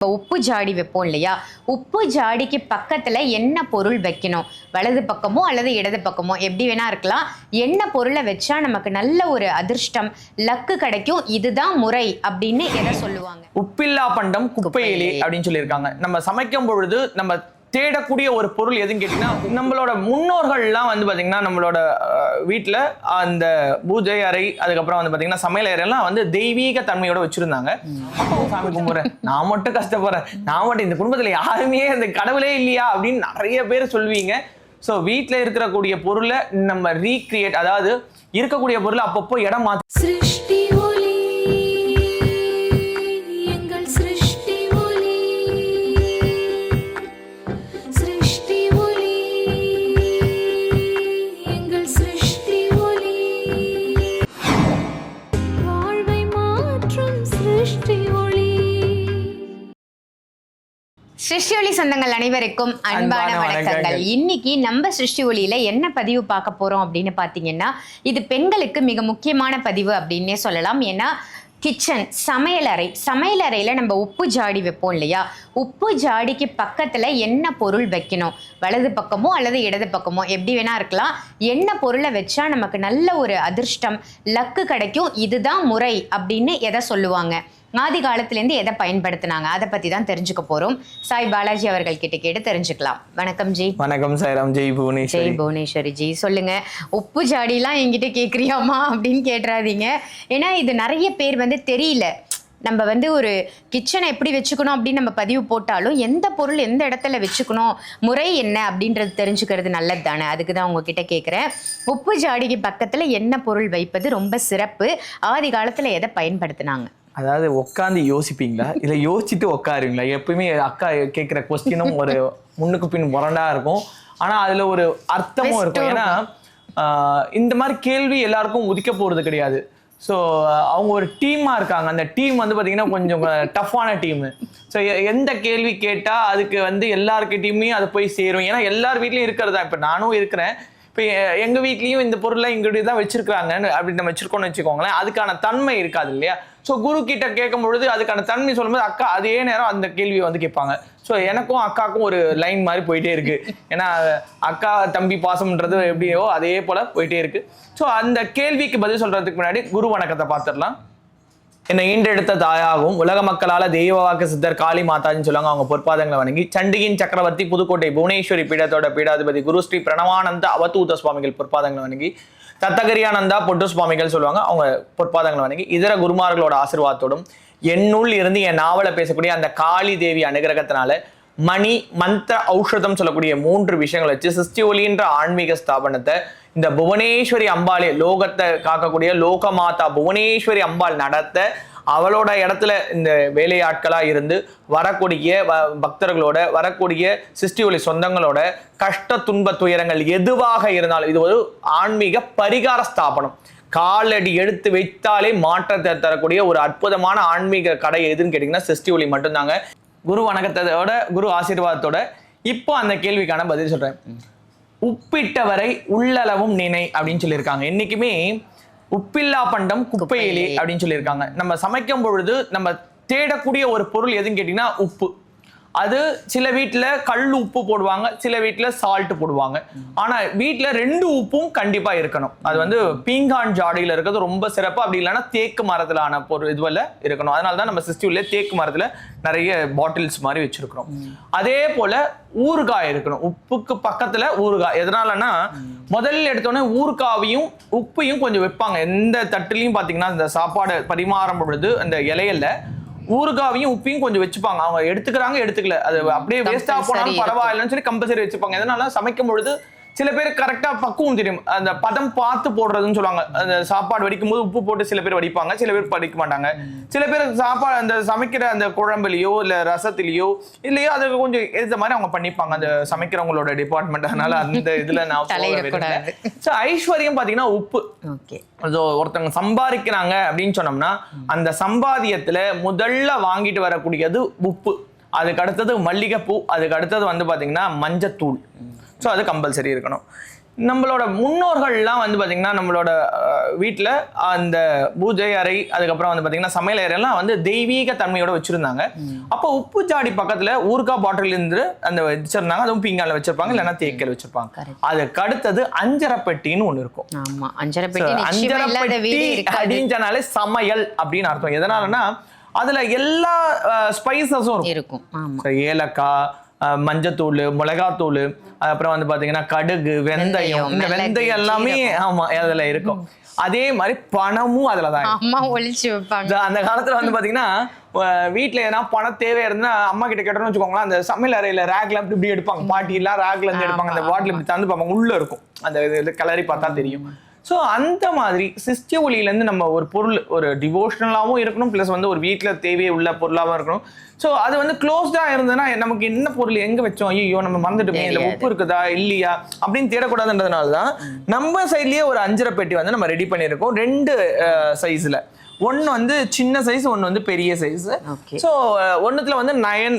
இப்போ உப்பு ஜாடி வைப்போம் இல்லையா? உப்பு ஜாடிக்கு பக்கத்துல என்ன பொருள் வைக்கணும்? வலது பக்கமோ அல்லது இடது பக்கமோ? எப்படி வேணா இருக்கலாம். என்ன பொருளை வச்சா நமக்கு நல்ல ஒரு அதிர்ஷ்டம் லக்கு கிடைக்கும் இதுதான் முறை அப்படின்னு எதை சொல்லுவாங்க? உப்பில்லா பண்டம் குப்பையிலே அப்படின்னு சொல்லியிருக்காங்க. நம்ம சமைக்கும் பொழுது நம்ம தேடக்கூடிய ஒரு பொருள் எதுன்னு கேட்டீங்கன்னா நம்மளோட முன்னோர்கள்லாம் வந்து பார்த்தீங்கன்னா நம்மளோட வீட்டில் அந்த பூஜை அறை அதுக்கப்புறம் வந்து பார்த்தீங்கன்னா சமையல் அறையெல்லாம் வந்து தெய்வீக தன்மையோட வச்சுருந்தாங்க. சாமி கும்பிட்றேன். நான் மட்டும் கஷ்டப்படுறேன். நான் மட்டும் இந்த குடும்பத்தில் யாருமே அந்த கடவுளே இல்லையா? அப்படின்னு நிறைய பேர் சொல்வீங்க ஸோ வீட்டில் இருக்கக்கூடிய பொருளை நம்ம ரீக்ரியேட் அதாவது இருக்கக்கூடிய பொருளை அப்பப்போ இடம் மாற்றி ஒளி சொந்தங்கள் அனைவருக்கும் அன்பான வணக்கங்கள். வணக்கங்கள். இன்னைக்கு நம்ம சிருஷ்டி ஒளியில என்ன பதிவு பார்க்க போறோம் அப்படின்னு பாத்தீங்கன்னா இது பெண்களுக்கு மிக முக்கியமான பதிவு அப்படின்னே சொல்லலாம். ஏன்னா கிச்சன் சமையலறை சமையலறையில் நம்ம உப்பு ஜாடி வைப்போம் இல்லையா? உப்பு ஜாடிக்கு பக்கத்தில் என்ன பொருள் வைக்கணும்? வலது பக்கமோ அல்லது இடது பக்கமோ? எப்படி வேணா இருக்கலாம். என்ன பொருளை வச்சா நமக்கு நல்ல ஒரு அதிர்ஷ்டம் லக்கு கிடைக்கும். இதுதான் முறை அப்படின்னு எதை சொல்லுவாங்க? ஆதி காலத்திலேருந்து எதை பயன்படுத்தினாங்க? அதை பற்றி தான் தெரிஞ்சுக்க போகிறோம் சாய் பாலாஜி அவர்கள் கிட்ட கேட்டு தெரிஞ்சுக்கலாம். வணக்கம் ஜி. வணக்கம் சாய்ராம். ஜெய் புவனேஸ்வரி. ஜெய் புவனேஸ்வரி ஜி. சொல்லுங்க. உப்பு ஜாடிலாம் என்கிட்ட கேட்குறியாமா அப்படின்னு கேட்டுறாதீங்க ஏன்னா இது நிறைய பேர் வந்து தெரியல. நம்ம வந்து ஒரு கிச்சனை எப்படி வச்சுக்கணும் அப்படின்னு நம்ம பதிவு போட்டாலும் எந்த பொருள் எந்த இடத்துல வச்சுக்கணும் முறை என்ன அப்படின்றது தெரிஞ்சுக்கிறது நல்லது தானே அதுக்கு தான் உங்ககிட்ட கேட்குறேன் உப்பு ஜாடிக்கு பக்கத்தில் என்ன பொருள் வைப்பது ரொம்ப சிறப்பு? ஆதி காலத்தில் எதை பயன்படுத்தினாங்க? அதாவது உட்காந்து யோசிப்பீங்களா? இல்ல யோசிச்சுட்டு உட்காருவீங்களா எப்பயுமே அக்கா கேட்குற கொஸ்டினும் ஒரு முன்னுக்கு பின் முரண்டா இருக்கும். ஆனா அதுல ஒரு அர்த்தமும் இருக்கும். ஏன்னா இந்த மாதிரி கேள்வி எல்லாருக்கும் உதிக்க போறது கிடையாது. ஸோ அவங்க ஒரு டீமா இருக்காங்க. அந்த டீம் வந்து பாத்தீங்கன்னா கொஞ்சம் டஃப்பான டீம். ஸோ எந்த கேள்வி கேட்டா அதுக்கு வந்து எல்லாருக்கிட்டையுமே அது போய் சேரும். ஏன்னா எல்லார் வீட்லயும் இருக்கிறதா இப்போ நானும் இருக்கிறேன். இப்போ எங்க வீட்லயும் இந்த பொருளை இங்கிட்டு தான் வச்சிருக்காங்க அப்படி நம்ம வச்சிருக்கோம்னு வச்சுக்கோங்களேன். அதுக்கான தன்மை இருக்காது இல்லையா? ஸோ குரு கிட்ட கேட்கும் பொழுது அதுக்கான தன்மை சொல்லும்போது அக்கா அதே நேரம் அந்த கேள்வியை வந்து கேட்பாங்க. ஸோ எனக்கும் அக்காவுக்கும் ஒரு லைன் மாதிரி போயிட்டே இருக்கு. ஏன்னா அக்கா தம்பி பாசம்ன்றது எப்படியோ அதே போல போயிட்டே இருக்கு. ஸோ அந்த கேள்விக்கு பதில் சொல்றதுக்கு முன்னாடி குரு வணக்கத்தை பார்த்துடலாம். என்னை ஈண்டெடுத்த தாயாகவும் உலக மக்களால் தெய்வ வாக்கு சித்தர் காளி மாதாஜின்னு சொல்லுவாங்க. அவங்க பொற்பாதங்களை வணங்கி சண்டிகின் சக்கரவர்த்தி புதுக்கோட்டை புவனேஸ்வரி பீடத்தோட பீடாதிபதி குரு ஸ்ரீ பிரணவானந்த அவதூத சுவாமிகள் பொற்பாதங்களை வணங்கி தத்தகரியானந்தா பொட்டு சுவாமிகள் சொல்லுவாங்க. அவங்க பொற்பாதங்களை வணங்கி இதர குருமார்களோட ஆசிர்வாதத்தோடும் என்னுள் இருந்து என் நாவலை பேசக்கூடிய அந்த காளி தேவி அனுகிரகத்தினால மணி மந்திர ஔஷதம் சொல்லக்கூடிய மூன்று விஷயங்களை வச்சு சிஸ்டி ஒலின்ற ஆன்மீக ஸ்தாபனத்தை இந்த புவனேஸ்வரி அம்பாளே லோகத்தை காக்கக்கூடிய லோகமாதா புவனேஸ்வரி அம்பாள் நடத்த அவளோட இடத்துல இந்த வேலையாட்களாக இருந்து வரக்கூடிய வ- பக்தர்களோட வரக்கூடிய சிருஷ்டி ஒளி சொந்தங்களோட கஷ்ட துன்ப துயரங்கள் எதுவாக இருந்தாலும் இது ஒரு ஆன்மீக பரிகார ஸ்தாபனம். காலடி எடுத்து வைத்தாலே மாற்றத்தை தரக்கூடிய ஒரு அற்புதமான ஆன்மீக கடை எதுன்னு கேட்டிங்கன்னா சிருஷ்டி ஒளி மட்டும்தாங்க. குரு வணக்கத்தோட குரு ஆசீர்வாதத்தோட இப்போ அந்த கேள்விக்கான பதில் சொல்கிறேன் உப்பிட்டவரை உள்ளளவும் நினை அப்படின்னு சொல்லியிருக்காங்க. என்றைக்குமே உப்பில்லா பண்டம் குப்பையிலே அப்படின்னு சொல்லியிருக்காங்க. நம்ம சமைக்கும் பொழுது நம்ம தேடக்கூடிய ஒரு பொருள் எதுன்னு கேட்டிங்கன்னா உப்பு. அது சில வீட்டில் கல் உப்பு போடுவாங்க சில வீட்டில் சால்ட் போடுவாங்க. ஆனால் வீட்டில் ரெண்டு உப்பும் கண்டிப்பாக இருக்கணும். அது வந்து பீங்கான் ஜாடியில் இருக்கிறது ரொம்ப சிறப்பு. அப்படி இல்லைன்னா தேக்கு மரத்திலான பொருள் இதுவல்ல இருக்கணும். அதனால தான் நம்ம சிஸ்டியூலே தேக்கு மரத்தில் நிறைய பாட்டில்ஸ் மாதிரி வச்சுருக்கிறோம். அதே போல் ஊறுகாய் இருக்கணும். உப்புக்கு பக்கத்தில் ஊறுகாய். எதனாலன்னா முதல்ல எடுத்தோடனே ஊறுகாவையும் உப்பையும் கொஞ்சம் வைப்பாங்க. எந்த தட்டுலையும் பார்த்தீங்கன்னா இந்த சாப்பாடு பரிமாறும் பொழுது அந்த இலையில ஊறுகாவையும் உப்பையும் கொஞ்சம் வச்சுப்பாங்க. அவங்க எடுத்துக்கிறாங்க எடுத்துக்கல. அது அப்படியே வேஸ்டா போனாலும். பரவாயில்லைன்னு சொல்லி கம்பல்சரி வச்சுப்பாங்க. எதனால சமைக்கும் பொழுது சில பேர் கரெக்டா பக்குவம் தெரியும். அந்த பதம் பார்த்து போடுறதுன்னு சொல்லுவாங்க. அந்த சாப்பாடு வடிக்கும் போது உப்பு போட்டு சில பேர் வடிப்பாங்க. சில பேர் படிக்க மாட்டாங்க. சில பேர் சாப்பாடு அந்த சமைக்கிற அந்த குழம்புலயோ இல்ல ரசத்திலயோ இல்லையோ அதுக்கு கொஞ்சம் ஏத்த மாதிரி அவங்க பண்ணிப்பாங்க. அந்த சமைக்கிறவங்களோட டிபார்ட்மெண்ட் அதனால அந்த இதுல நான். So, ஐஸ்வர்யம் பாத்தீங்கன்னா உப்பு. ஓகே. ஒருத்தவங்க சம்பாதிக்கிறாங்க அப்படின்னு சொன்னோம்னா அந்த சம்பாதியத்துல முதல்ல வாங்கிட்டு வரக்கூடியது உப்பு. அதுக்கு அடுத்தது மல்லிகைப்பூ. அதுக்கு அடுத்தது வந்து பாத்தீங்கன்னா மஞ்சத்தூள். ஸோ அது கம்பல்சரி இருக்கணும். நம்மளோட முன்னோர்கள்லாம் வந்து பாத்தீங்கன்னா நம்மளோட வீட்ல அந்த பூஜை அறை அதுக்கப்புறம் வந்து பாத்தீங்கன்னா சமையல் அறையெல்லாம் வந்து தெய்வீக தன்மையோட வச்சிருந்தாங்க. அப்போ உப்பு ஜாடி பக்கத்துல ஊறுகாய் பாட்டில் இருந்து அந்த வச்சிருந்தாங்க. அதுவும் பீங்கால வச்சிருப்பாங்க இல்லைன்னா தேக்கல் வச்சிருப்பாங்க. அதுக்கு அடுத்தது அஞ்சரை பெட்டின்னு ஒண்ணு இருக்கும். ஆமா அஞ்சரை பெட்டி நிச்சயமா அஞ்சரை இல்லாத பெட்டி வீடு இருக்காது. அப்படின்றனாலே சமையல் அப்படின்னு அர்த்தம். எதனாலன்னா அதுல எல்லா ஸ்பைசஸும் இருக்கும். ஏலக்காய் மஞ்சத்தூள் மிளகாத்தூள் அப்புறம் வந்து பாத்தீங்கன்னா கடுகு வெந்தயம். இந்த வெந்தயம் எல்லாமே ஆமா அதுல இருக்கும். அதே மாதிரி பணமும் அதுல தான் இருக்கும். அம்மா ஒளிச்சு வைப்பாங்க. அந்த காலத்துல வந்து பாத்தீங்கன்னா வீட்ல எதனா பணம் தேவை இருந்தா அம்மா கிட்ட கேட்டோம்னு வச்சுக்கோங்களேன் அந்த சமையல் அறையில ரேக்ல இப்படி இப்படி எடுப்பாங்க. பாட்டி எல்லாம் ரேக்ல இருந்து எடுப்பாங்க. அந்த பாட்டில் இப்படி தந்து பார்ப்பாங்க உள்ள இருக்கும். அந்த இது கலரி பார்த்தா தெரியும். ஸோ அந்த மாதிரி சிஸ்டிய ஒளியிலேருந்து நம்ம ஒரு பொருள் ஒரு டிவோஷனலாகவும் இருக்கணும் ப்ளஸ் வந்து ஒரு வீட்டில் தேவையை உள்ள பொருளாகவும் இருக்கணும். ஸோ அது வந்து க்ளோஸ்டாக இருந்ததுன்னா நமக்கு என்ன பொருள் எங்கே வச்சோம்? ஐயோ நம்ம மறந்துட்டோமே. இல்லை உப்பு இருக்குதா? இல்லையா? அப்படின்னு தேடக்கூடாதுன்றதுனால தான் நம்ம சைட்லேயே ஒரு அஞ்சரை பெட்டி வந்து நம்ம ரெடி பண்ணியிருக்கோம். ரெண்டு சைஸில் ஒன்று வந்து சின்ன சைஸ் ஒன்று வந்து பெரிய சைஸ். ஸோ ஒன்றுத்துல வந்து நயன்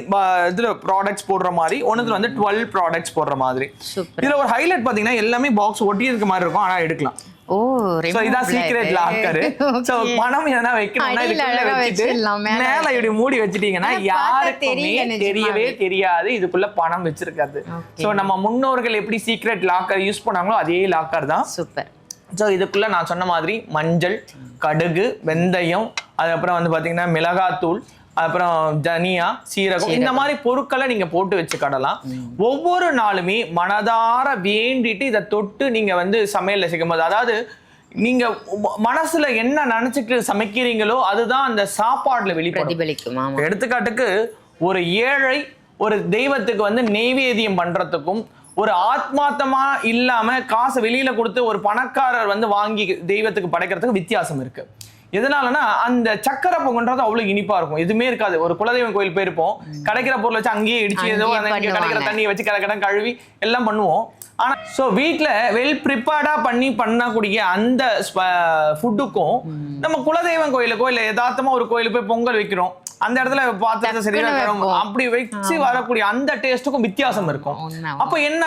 இதில் ப்ராடக்ட்ஸ் போடுற மாதிரி ஒன்றுத்துல வந்து டுவெல் ப்ராடக்ட்ஸ் போடுற மாதிரி. இதுல ஒரு ஹைலைட் பாத்தீங்கன்னா எல்லாமே பாக்ஸ் ஒட்டி இருக்க மாதிரி இருக்கும். ஆனா எடுக்கலாம். ஓ சோ இதான் சீக்ரெட் லாக்கர் சோ பணம் எதனா வைக்கணும்னா இதுக்குள்ள வச்சுட்டு மேல இப்படி மூடி வச்சிட்டீங்கன்னா யாருக்குமே. தெரியவே தெரியாது. இதுக்குள்ள பணம் வச்சிருக்காது. சோ நம்ம முன்னோர்கள் எப்படி சீக்ரெட் லாக்கர் யூஸ் பண்ணாங்களோ அதே லாக்கர் தான். சூப்பர் ஸோ இதுக்குள்ள நான் சொன்ன மாதிரி மஞ்சள் கடுகு வெந்தயம் அதுக்கப்புறம் வந்து பாத்தீங்கன்னா மிளகாத்தூள் அப்புறம் தனியா சீரகம் இந்த மாதிரி பொருட்களை நீங்க போட்டு வச்சுக்கிடலாம். ஒவ்வொரு நாளுமே மனதார வேண்டிட்டு இதை தொட்டு நீங்க வந்து சமையல்ல செய்யும் போது அதாவது நீங்க மனசுல என்ன நினைச்சிட்டு சமைக்கிறீங்களோ அதுதான் அந்த சாப்பாடுல வெளிப்படும். எடுத்துக்காட்டுக்கு ஒரு ஏழை ஒரு தெய்வத்துக்கு வந்து நெய்வேத்தியம் பண்றதுக்கும் ஒரு ஆத்மார்த்தமா இல்லாம காசை வெளியில கொடுத்து ஒரு பணக்காரர் வந்து வாங்கி தெய்வத்துக்கு படைக்கிறதுக்கு வித்தியாசம் இருக்கு. எதனாலனா அந்த சக்கரை பொங்கன்றது அவ்வளவு இனிப்பா இருக்கும். எதுவுமே இருக்காது. ஒரு குலதெய்வம் கோயில் போயிருப்போம். கிடைக்கிற பொருள் வச்சு அங்கேயே இடிச்சு ஏதோ கிடைக்கிற. தண்ணியை வச்சு கடன் கழுவி எல்லாம் பண்ணுவோம். ஆனா சோ வீட்ல வெல் ப்ரிப்பேர்டா பண்ணி பண்ணக்கூடிய அந்த ஃபுட்டுக்கும் நம்ம குலதெய்வம் கோயிலுக்கோ இல்ல யதார்த்தமா ஒரு கோயிலுக்கு போய் பொங்கல் வைக்கிறோம். அந்த இடத்துல பாத்திரத்தை சரியா. அப்படி வச்சு வரக்கூடிய அந்த டேஸ்ட்டுக்கும் வித்தியாசம் இருக்கும். அப்ப என்ன?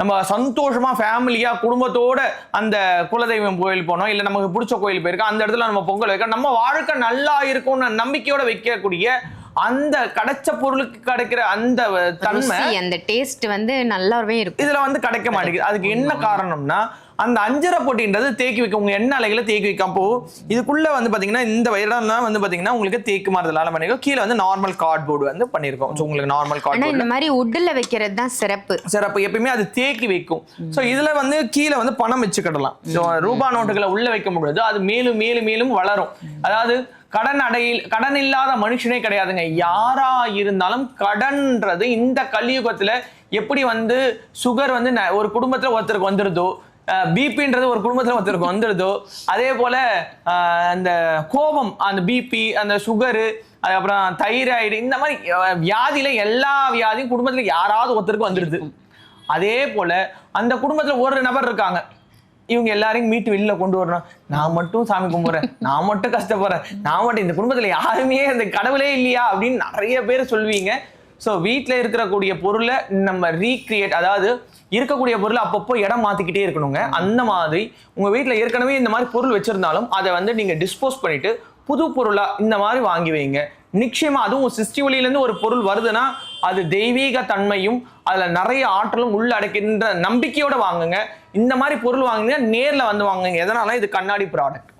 நம்ம சந்தோஷமா ஃபேமிலியா குடும்பத்தோட அந்த குலதெய்வம் கோயில் போனோம். இல்ல நமக்கு பிடிச்ச கோயில் போயிருக்கோம். அந்த இடத்துல நம்ம பொங்கல் வைக்க நம்ம வாழ்க்கை நல்லா இருக்கும்னு நம்பிக்கையோட வைக்கக்கூடிய அந்த கிடைச்ச பொருளுக்கு கிடைக்கிற அந்த தன்மை அந்த டேஸ்ட் வந்து நல்லாவே இருக்கும். இதுல வந்து கிடைக்க மாட்டேங்குது. அதுக்கு என்ன காரணம்னா அந்த அஞ்சரை பொட்டின்றது தேக்கி வைக்க உங்க எண்ணெய் அலைகளை தேக்கி வைக்காம. போ இதுக்குள்ள வந்து பாத்தீங்கன்னா இந்த இடம்லாம் வந்து பாத்தீங்கன்னா உங்களுக்கு தேக்கு மரத்துலால பண்ணிருக்கோம். கீழே வந்து நார்மல் கார்ட்போர்டு வந்து பண்ணிருக்கோம். ஸோ உங்களுக்கு நார்மல் கார்ட்போர்டு இந்த மாதிரி உட்ல வைக்கிறது தான் சிறப்பு. சார் அப்ப எப்பயுமே அது தேக்கி வைக்கும். சோ இதுல வந்து கீழே வந்து பணம் வச்சுக்கிடலாம் ஸோ ரூபா நோட்டுகளை உள்ள வைக்க முடியாது அது மேலும் மேலும் மேலும் வளரும். அதாவது கடன் அடையில் கடன் இல்லாத மனுஷனே கிடையாதுங்க. யாரா இருந்தாலும் கடன்ன்றது இந்த கலியுகத்துல எப்படி வந்து சுகர் வந்து ஒரு குடும்பத்துல ஒருத்தருக்கு வந்துருதோ பிபின்றது ஒரு குடும்பத்துல ஒருத்தருக்கு வந்துடுதோ அதே போல அந்த கோபம் அந்த பிபி அந்த சுகரு அதுக்கப்புறம் தைராய்டு இந்த மாதிரி வியாதியில எல்லா வியாதியும் குடும்பத்துல யாராவது ஒருத்தருக்கு வந்துடுது. அதே போல அந்த குடும்பத்துல ஒரு நபர் இருக்காங்க. இவங்க எல்லாரையும் மீட்டு வெளியில கொண்டு வரணும். நான் மட்டும் சாமி கும்பிடுறேன். நான் மட்டும் கஷ்டப்படுறேன். நான் மட்டும் இந்த குடும்பத்துல யாருமே அந்த கடவுளே இல்லையா? அப்படின்னு நிறைய பேர் சொல்வீங்க. ஸோ வீட்டில் இருக்கக்கூடிய பொருளை நம்ம ரீக்ரியேட் அதாவது இருக்கக்கூடிய பொருளை அப்பப்போ இடம் மாற்றிக்கிட்டே இருக்கணுங்க. அந்த மாதிரி உங்கள் வீட்டில் ஏற்கனவே இந்த மாதிரி பொருள் வச்சுருந்தாலும் அதை வந்து நீங்கள் டிஸ்போஸ் பண்ணிவிட்டு புது பொருளாக இந்த மாதிரி வாங்கி வைங்க. நிச்சயமாக அதுவும் சிஸ்டி ஒளியிலேருந்து ஒரு பொருள் வருதுன்னா அது தெய்வீக தன்மையும் அதில் நிறைய ஆற்றலும் உள்ளடக்கின்ற நம்பிக்கையோடு வாங்குங்க. இந்த மாதிரி பொருள் வாங்குங்க நேரில் வந்து வாங்குங்க. எதனால? இது கண்ணாடி ப்ராடக்ட்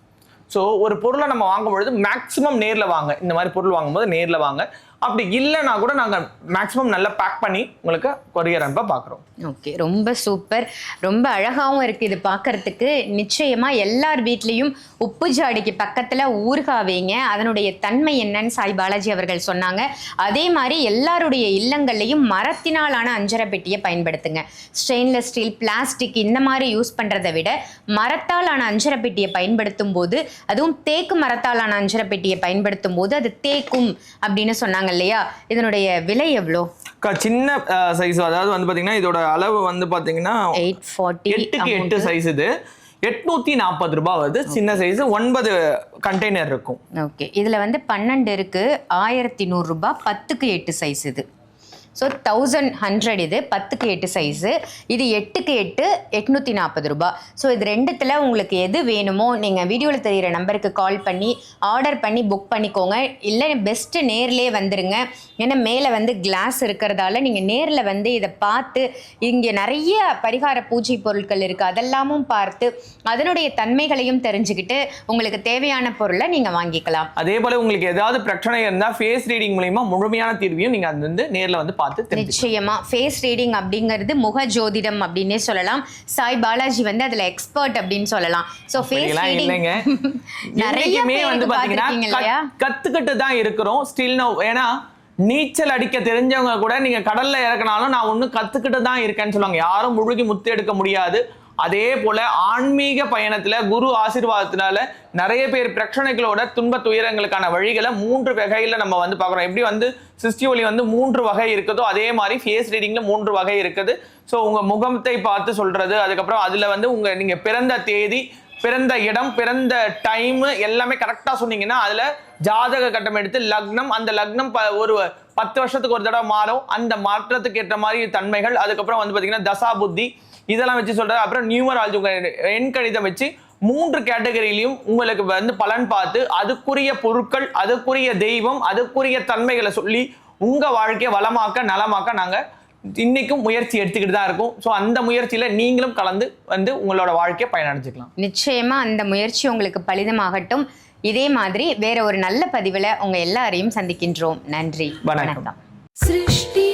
ஸோ ஒரு பொருளை நம்ம வாங்கும் பொழுது மேக்ஸிமம் நேரில் வாங்க. இந்த மாதிரி பொருள் வாங்கும்போது நேரில் வாங்க. அப்படி இல்லைன்னா கூட நாங்கள் மேக்ஸிமம் நல்லா பேக் பண்ணி உங்களுக்கு கொரியர் அனுப்ப பார்க்குறோம் ஓகே ரொம்ப சூப்பர் ரொம்ப அழகாகவும் இருக்குது இது பார்க்கறதுக்கு நிச்சயமாக எல்லார் வீட்லேயும் உப்பு ஜாடிக்கு பக்கத்தில் ஊறுகாய் வைங்க. அதனுடைய தன்மை என்னன்னு சாய் பாலாஜி அவர்கள் சொன்னாங்க. அதே மாதிரி எல்லாருடைய இல்லங்கள்லையும் மரத்தினாலான அஞ்சரை பெட்டியை பயன்படுத்துங்க. ஸ்டெயின்லெஸ் ஸ்டீல் பிளாஸ்டிக் இந்த மாதிரி யூஸ் பண்ணுறதை விட மரத்தாலான அஞ்சரை பெட்டியை பயன்படுத்தும் போது அதுவும் தேக்கு மரத்தாலான அஞ்சரை பெட்டியை பயன்படுத்தும் போது அது தேக்கும் அப்படின்னு சொன்னாங்க இல்லையா? இதனுடைய விலை எவ்வளோ? சின்ன சைஸ் அதாவது வந்து பாத்தீங்கன்னா இதோட அளவு வந்து பாத்தீங்கன்னா எயிட் ஃபார்ட்டி எட்டுக்கு எட்டு சைஸ் இது. எட்நூத்தி நாற்பது ரூபாய் வருது. சின்ன சைஸ் ஒன்பது கண்டெய்னர் இருக்கும். ஓகே. இதில் வந்து பன்னெண்டு இருக்கு. ஆயிரத்தி நூறுரூபா பத்துக்கு எட்டு சைஸ் இது. ஸோ தௌசண்ட் ஹண்ட்ரட் இது பத்துக்கு எட்டு சைஸு இது எட்டுக்கு எட்டு எட்நூற்றி நாற்பது ரூபாய் ஸோ இது ரெண்டுத்தில் உங்களுக்கு எது வேணுமோ நீங்கள் வீடியோவில் தெரிகிற நம்பருக்கு கால் பண்ணி ஆர்டர் பண்ணி புக் பண்ணிக்கோங்க. இல்லை பெஸ்ட்டு நேர்லேயே வந்துடுங்க ஏன்னா மேலே வந்து கிளாஸ் இருக்கிறதால நீங்கள் நேரில் வந்து இதை பார்த்து இங்கே நிறைய பரிகார பூஜை பொருட்கள் இருக்குது அதெல்லாமும் பார்த்து அதனுடைய தன்மைகளையும் தெரிஞ்சுக்கிட்டு உங்களுக்கு தேவையான பொருளை நீங்கள் வாங்கிக்கலாம். அதே போல் உங்களுக்கு ஏதாவது பிரச்சனை இருந்தால் ஃபேஸ் ரீடிங் மூலயமா முழுமையான தீர்வையும் நீங்கள் அது வந்து நேரில் வந்து பார்த்து நிச்சயமா. ஃபேஸ் ரீடிங் அப்படிங்கிறது முக ஜோதிடம் அப்படின்னே சொல்லலாம். சாய் பாலாஜி வந்து அதுல எக்ஸ்பர்ட் அப்படின்னு சொல்லலாம். ஸோ ஃபேஸ் ரீடிங் நிறைய வந்து பாத்தீங்கன்னா கத்துக்கிட்டு தான் இருக்கிறோம். ஸ்டில் நோ ஏன்னா நீச்சல் அடிக்க தெரிஞ்சவங்க கூட நீங்க கடல்ல இறக்குனாலும் நான் ஒன்னும் கத்துக்கிட்டு தான் இருக்கேன்னு சொல்லுவாங்க. யாரும் முழுகி முத்து எடுக்க முடியாது. அதே போல ஆன்மீக பயணத்துல குரு ஆசீர்வாதத்தினால நிறைய பேர் பிரச்சனைகளோட துன்ப துயரங்களுக்கான வழிகளை மூன்று வகையில நம்ம வந்து பார்க்குறோம். எப்படி வந்து சிஸ்டி ஒளி வந்து மூன்று வகை இருக்குதோ அதே மாதிரி ஃபேஸ் ரீடிங்ல மூன்று வகை இருக்குது. ஸோ உங்க முகத்தை பார்த்து சொல்றது அதுக்கப்புறம் அதுல வந்து உங்க நீங்க பிறந்த தேதி பிறந்த இடம் பிறந்த டைம் எல்லாமே கரெக்டாக சொன்னீங்கன்னா அதில் ஜாதக கட்டம் எடுத்து லக்னம் அந்த லக்னம் ப- ஒரு பத்து வருஷத்துக்கு ஒரு தடவை மாறும். அந்த மாற்றத்துக்கு ஏற்ற மாதிரி தன்மைகள் அதுக்கப்புறம் வந்து பார்த்தீங்கன்னா தசா புத்தி இதெல்லாம் வச்சு சொல்றாரு. அப்புறம் நியூமராலஜி உங்க எண் கணிதம் வச்சு மூன்று கேட்டகரியிலையும் உங்களுக்கு வந்து பலன் பார்த்து அதுக்குரிய பொருட்கள் அதுக்குரிய தெய்வம் அதுக்குரிய தன்மைகளை சொல்லி உங்க வாழ்க்கையை வளமாக்க நலமாக்க நாங்க இன்னைக்கும் முயற்சி எடுத்துக்கிட்டு தான் இருக்கும். ஸோ அந்த முயற்சியில நீங்களும் கலந்து வந்து உங்களோட வாழ்க்கையை பயனடைஞ்சிக்கலாம். நிச்சயமா அந்த முயற்சி உங்களுக்கு பலிதமாகட்டும். இதே மாதிரி வேற ஒரு நல்ல பதிவில் உங்க எல்லாரையும் சந்திக்கின்றோம். நன்றி. வணக்கம். சிருஷ்டி